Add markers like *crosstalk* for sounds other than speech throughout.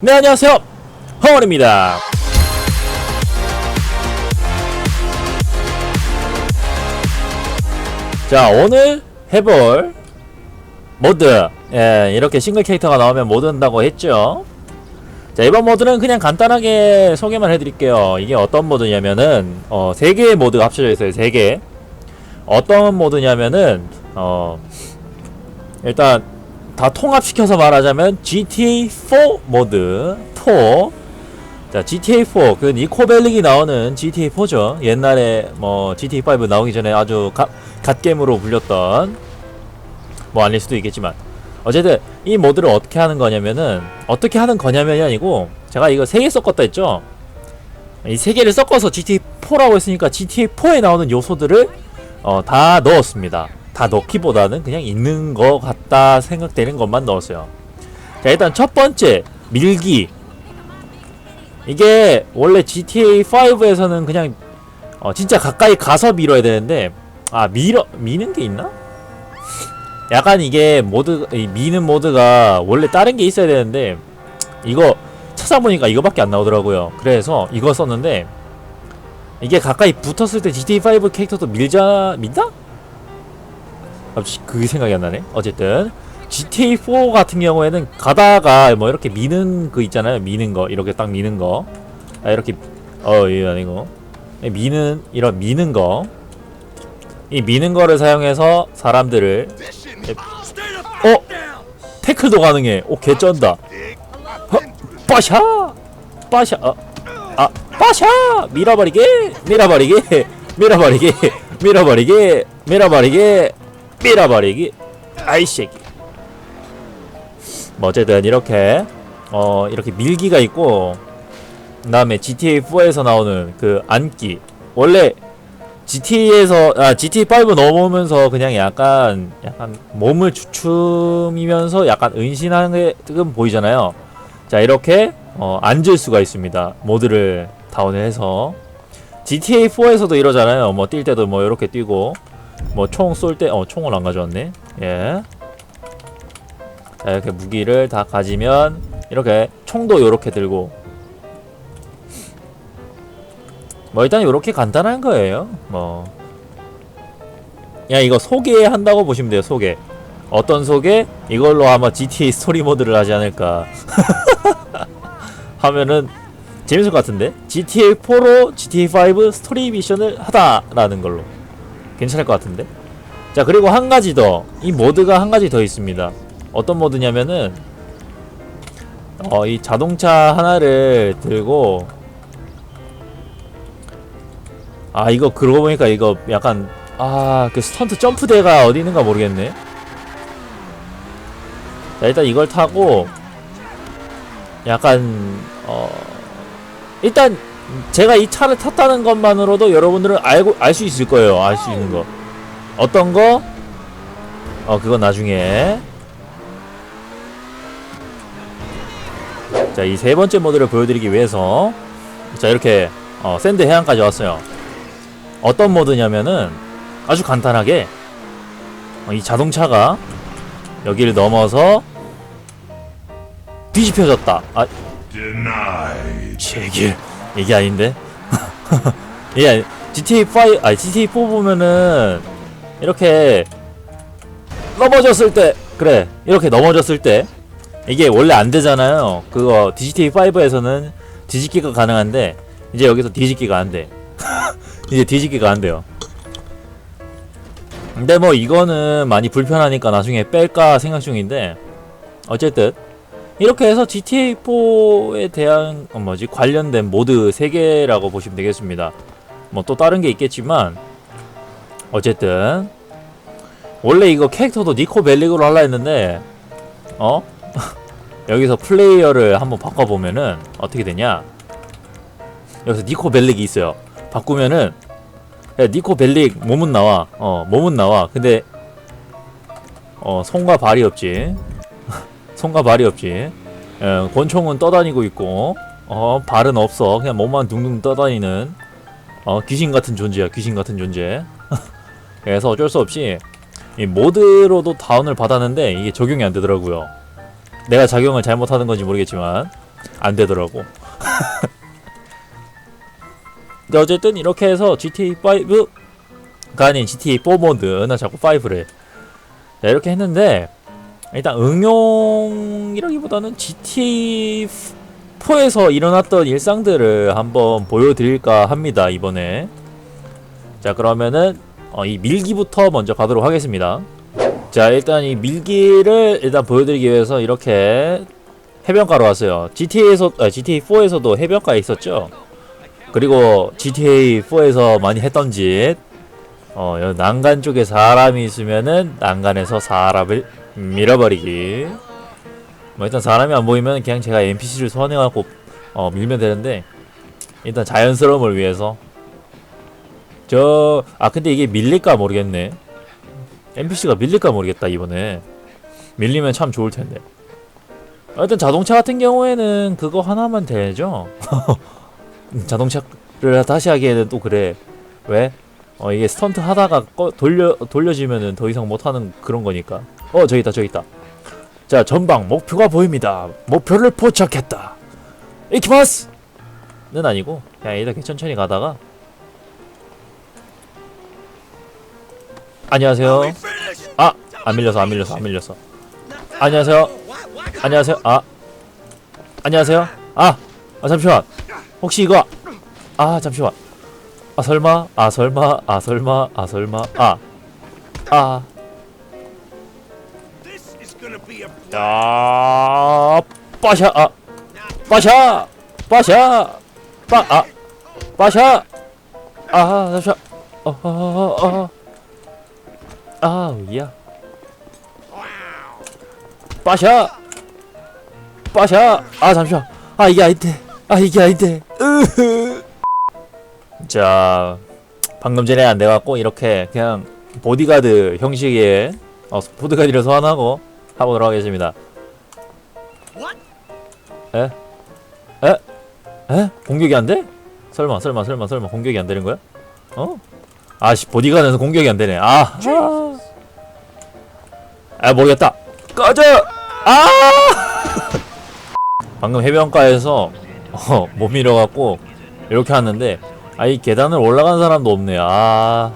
네 안녕하세요. 허원입니다. 자 오늘 해볼 모드. 예, 이렇게 싱글 캐릭터가 나오면 모드 한다고 했죠? 자 이번 모드는 그냥 간단하게 소개만 해드릴게요. 이게 어떤 모드냐면은 어, 3개의 모드가 합쳐져 있어요 3개. 어떤 모드냐면은 어 일단 다 통합시켜서 말하자면 GTA4 모드 4. 자, GTA4 그 니코 벨릭이 나오는 GTA4죠. 옛날에 뭐 GTA5 나오기 전에 아주 가, 갓겜으로 불렸던 뭐 아닐 수도 있겠지만 어쨌든 이 모드를 어떻게 하는 거냐면은 어떻게 하는 거냐면이 아니고 제가 이거 세 개 섞었다 했죠. 이 세 개를 섞어서 GTA4라고 했으니까 GTA4에 나오는 요소들을 어, 다 넣었습니다. 다 넣기보다는 그냥 있는 거 같다 생각되는 것만 넣었어요. 자, 일단 첫 번째, 밀기. 이게 원래 GTA5에서는 그냥 어, 진짜 가까이 가서 밀어야 되는데, 아, 밀어, 미는 게 있나? 약간 이게 모드, 이 미는 모드가 원래 다른 게 있어야 되는데, 이거 찾아보니까 이거밖에 안 나오더라고요. 그래서 이거 썼는데, 이게 가까이 붙었을 때 GTA5 캐릭터도 밀자, 민다? 갑자기 그게 생각이 안 나네. 어쨌든 GTA4 같은 경우에는 가다가 뭐 이렇게 미는 그 있잖아요. 미는 거 이렇게 딱 미는 거. 아 이렇게 어 이거 아니고 미는 이런 미는 거. 이 미는 거를 사용해서 사람들을 어 태클도 가능해. 오 개쩐다. 어, 빠샤 빠샤 어, 아 빠샤 밀어버리게 밀어버리게 밀어버리게 밀어버리게 밀어버리게 밀어버리기. 아이새끼. 뭐 어쨌든 이렇게 어 이렇게 밀기가 있고 그 다음에 GTA4에서 나오는 그 안기. 원래 GTA에서 아 GTA5 넘어오면서 그냥 약간 약간 몸을 주춤이면서 약간 은신하는 게 지금 보이잖아요. 자 이렇게 어 앉을 수가 있습니다. 모드를 다운을 해서. GTA4에서도 이러잖아요. 뭐 뛸 때도 뭐 이렇게 뛰고 뭐 총 쏠 때 어 총을 안 가져왔네. 예. 자 이렇게 무기를 다 가지면 이렇게 총도 요렇게 들고. 뭐 일단 요렇게 간단한 거예요. 뭐. 야 이거 소개한다고 보시면 돼요 소개. 어떤 소개? 이걸로 아마 GTA 스토리 모드를 하지 않을까. *laughs* 하면은 재밌을 것 같은데? GTA4로 GTA5 스토리 미션을 하다라는 걸로 괜찮을 것 같은데? 자 그리고 한 가지 더. 이 모드가 한 가지 더 있습니다. 어떤 모드냐면은 어 이 자동차 하나를 들고 아 이거 그러고 보니까 이거 약간 아 그 스턴트 점프대가 어디 있는가 모르겠네. 자 일단 이걸 타고 약간 어 일단 제가 이 차를 탔다는 것만으로도 여러분들은 알고 알 수 있을 거예요. 알 수 있는 거. 어떤 거? 어, 그건 나중에. 자, 이 세 번째 모드를 보여드리기 위해서 자, 이렇게 어, 샌드 해안까지 왔어요. 어떤 모드냐면은 아주 간단하게 어, 이 자동차가 여기를 넘어서 뒤집혀졌다. 아. 제길 이게 아닌데? *laughs* 이게 아니, GTA 5 아니 GTA 4 보면은 이렇게 넘어졌을 때 그래 이렇게 넘어졌을 때 이게 원래 안 되잖아요. 그거 GTA 5에서는 뒤집기가 가능한데 이제 여기서 뒤집기가 안 돼. *laughs* 이제 뒤집기가 안 돼요. 근데 뭐 이거는 많이 불편하니까 나중에 뺄까 생각 중인데 어쨌든 이렇게 해서 GTA4에 대한 어, 뭐지? 관련된 모드 3개라고 보시면 되겠습니다. 뭐 또 다른 게 있겠지만 어쨌든 원래 이거 캐릭터도 니코 벨릭으로 하려 했는데 어? *laughs* 여기서 플레이어를 한번 바꿔보면은 어떻게 되냐? 여기서 니코 벨릭이 있어요. 바꾸면은 야, 니코 벨릭 몸은 나와. 어 몸은 나와. 근데 어 손과 발이 없지 손과 발이 없지. 예, 권총은 떠다니고 있고, 어, 발은 없어. 그냥 몸만 둥둥 떠다니는, 어, 귀신 같은 존재야. 귀신 같은 존재. *laughs* 그래서 어쩔 수 없이, 이 모드로도 다운을 받았는데, 이게 적용이 안 되더라고요. 내가 작용을 잘못하는 건지 모르겠지만, 안 되더라고. *laughs* 근데 어쨌든 이렇게 해서 GTA 5가 아닌 GTA 4 모드 나 자꾸 5래. 자, 이렇게 했는데 일단 응용이라기보다는 GTA 4에서 일어났던 일상들을 한번 보여드릴까 합니다 이번에. 자 그러면은 어, 이 밀기부터 먼저 가도록 하겠습니다. 자 일단 이 밀기를 일단 보여드리기 위해서 이렇게 해변가로 왔어요. GTA에서 아, GTA 4에서도 해변가에 있었죠. 그리고 GTA 4에서 많이 했던 짓. 어, 여기 난간 쪽에 사람이 있으면은 난간에서 사람을 밀어버리기. 뭐 일단 사람이 안 보이면 그냥 제가 NPC를 소환해갖고 어, 밀면 되는데 일단 자연스러움을 위해서 저 아 근데 이게 밀릴까 모르겠네. NPC가 밀릴까 모르겠다 이번에 밀리면 참 좋을 텐데. 일단 자동차 같은 경우에는 그거 하나만 되죠. 음, *laughs* 자동차를 다시 하기에는 또 그래. 왜? 어 이게 스턴트 하다가 꺼, 돌려 돌려지면은 더 이상 못 하는 그런 거니까. 어 저기 있다 저기 있다. 자 전방 목표가 보입니다. 목표를 포착했다. 이키마스! 는 아니고 그냥 이렇게 천천히 가다가 안녕하세요. 아, 안 밀렸어, 안 밀렸어, 안 밀렸어. 안녕하세요. 안녕하세요. 아, 안녕하세요. 아, 아 잠시만. 혹시 이거? 아, 잠시만. 아 설마? 아 설마? 아 설마? 아 설마? 아, 아, 야, 빠샤, 아, 빠샤, 빠샤, 빠, 아, 빠샤. 아, 잠시만. 어, 어, 어, 어. 아, 야. 빠샤 빠샤 아 잠시만 아 이게 아닌데 아 이게 아닌데 으흐. 자 방금 전에 안 돼갖고 이렇게 그냥 보디가드 형식의 어, 보디가드를 소환하고 해보도록 하겠습니다 에? 에? 에? 공격이 안 돼? 설마 설마 설마 설마 공격이 안 되는 거야? 어? 아씨 보디가드에서 공격이 안 되네 아, 아. 아 모르겠다 꺼져! 아! *laughs* 방금 해변가에서 어, 못 밀어갖고 이렇게 하는데 아 이 계단을 올라간 사람도 없네. 아,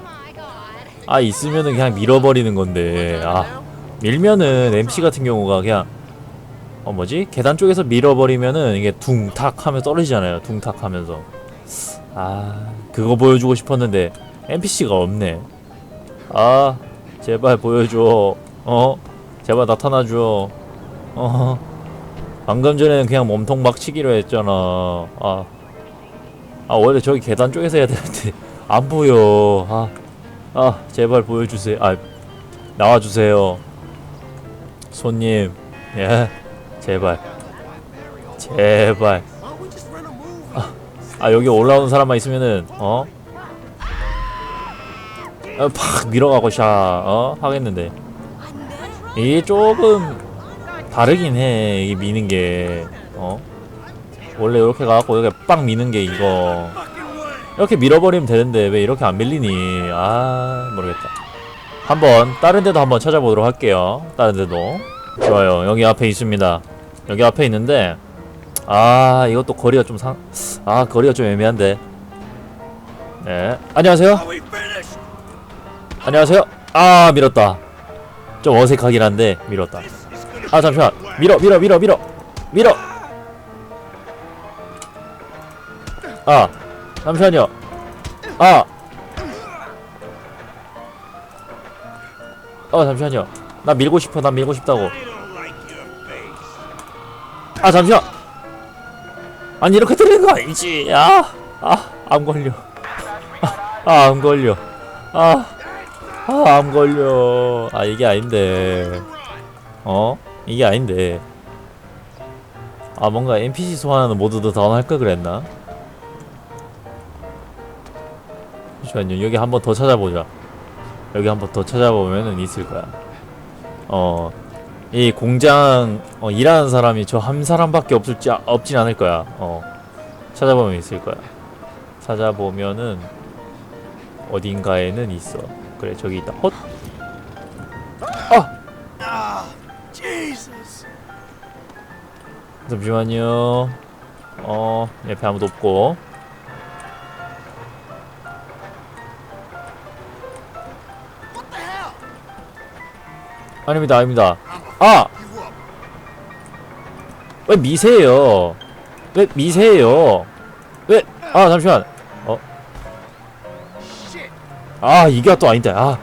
아 있으면은 그냥 밀어버리는 건데. 아. 밀면은 MC 같은 경우가 그냥 어 뭐지? 계단 쪽에서 밀어버리면은 이게 둥탁 하면 떨어지잖아요. 둥탁 하면서. 아 그거 보여주고 싶었는데 NPC가 없네. 아 제발 보여줘. 어? 제발 나타나줘. 어? 방금 전에는 그냥 몸통 막 치기로 했잖아. 아, 아 원래 저기 계단 쪽에서 해야 되는데 *laughs* 안 보여 아, 아 제발 보여주세요 아 나와주세요 손님 예 제발 제발 아, 아 여기 올라오는 사람만 있으면은 어? 아, 팍 밀어가고 샤 어 하겠는데 이게 조금 다르긴 해. 이게 미는 게. 어? 원래 이렇게 가갖고 이렇게 빵 미는 게 이거. 이렇게 밀어버리면 되는데 왜 이렇게 안 밀리니? 아, 모르겠다. 한번 다른 데도 한번 찾아보도록 할게요. 다른 데도. 좋아요. 여기 앞에 있습니다. 여기 앞에 있는데 아, 이것도 거리가 좀 상, 아, 거리가 좀 애매한데. 네. 안녕하세요. 안녕하세요. 아, 밀었다. 좀 어색하긴 한데 밀었다. 아 잠시만 밀어 밀어 밀어 밀어 밀어 아 잠시만요 아 어, 잠시만요. 나 밀고 싶어, 나 밀고 싶다고. 아, 잠시만! 아니, 이렇게 들리는 거 아니지. 아, 아, 암 걸려. 아, 아, 암 걸려. 아, 아, 암 걸려. 아, 이게 아닌데. 어? 이게 아닌데. 아, 뭔가 NPC 소환하는 모드도 다운할 걸 그랬나? 잠시만요. 여기 한 번 더 찾아보자. 여기 한 번 더 찾아보면은 있을 거야. 어, 이 공장 어, 일하는 사람이 저 한 사람밖에 없을지 아- 없진 않을 거야. 어, 찾아보면 있을 거야. 찾아보면은 어딘가에는 있어. 그래 저기 있다. 헛. 아. 잠시만요. 어, 옆에 아무도 없고. 아닙니다, 아닙니다. 아! 왜 미세해요? 왜 미세해요? 왜? 아, 잠시만. 어? 아, 이게 또 아닌데. 아.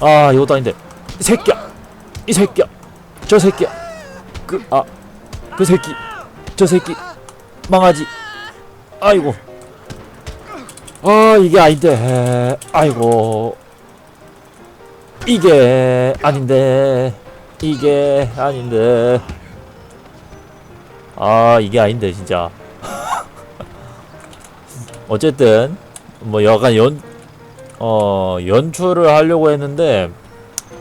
아, 이것도 아닌데. 이 새끼야. 이 새끼야. 저 새끼야. 그, 아. 그 새끼. 저 새끼. 망하지. 아이고. 아, 이게 아닌데. 아이고. 이게 아닌데. 이게 아닌데. 아, 이게 아닌데, 진짜. *laughs* 어쨌든, 뭐, 약간 연, 어, 연출을 하려고 했는데,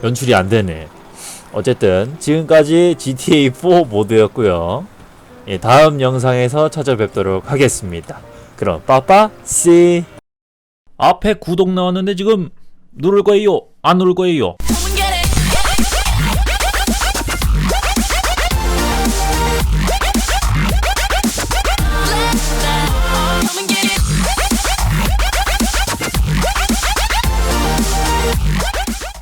연출이 안 되네. 어쨌든, 지금까지 GTA4 모드였고요 예, 다음 영상에서 찾아뵙도록 하겠습니다. 그럼, 빠빠, 씨. 앞에 구독 나왔는데 지금 누를 거예요? 안 누를 거예요?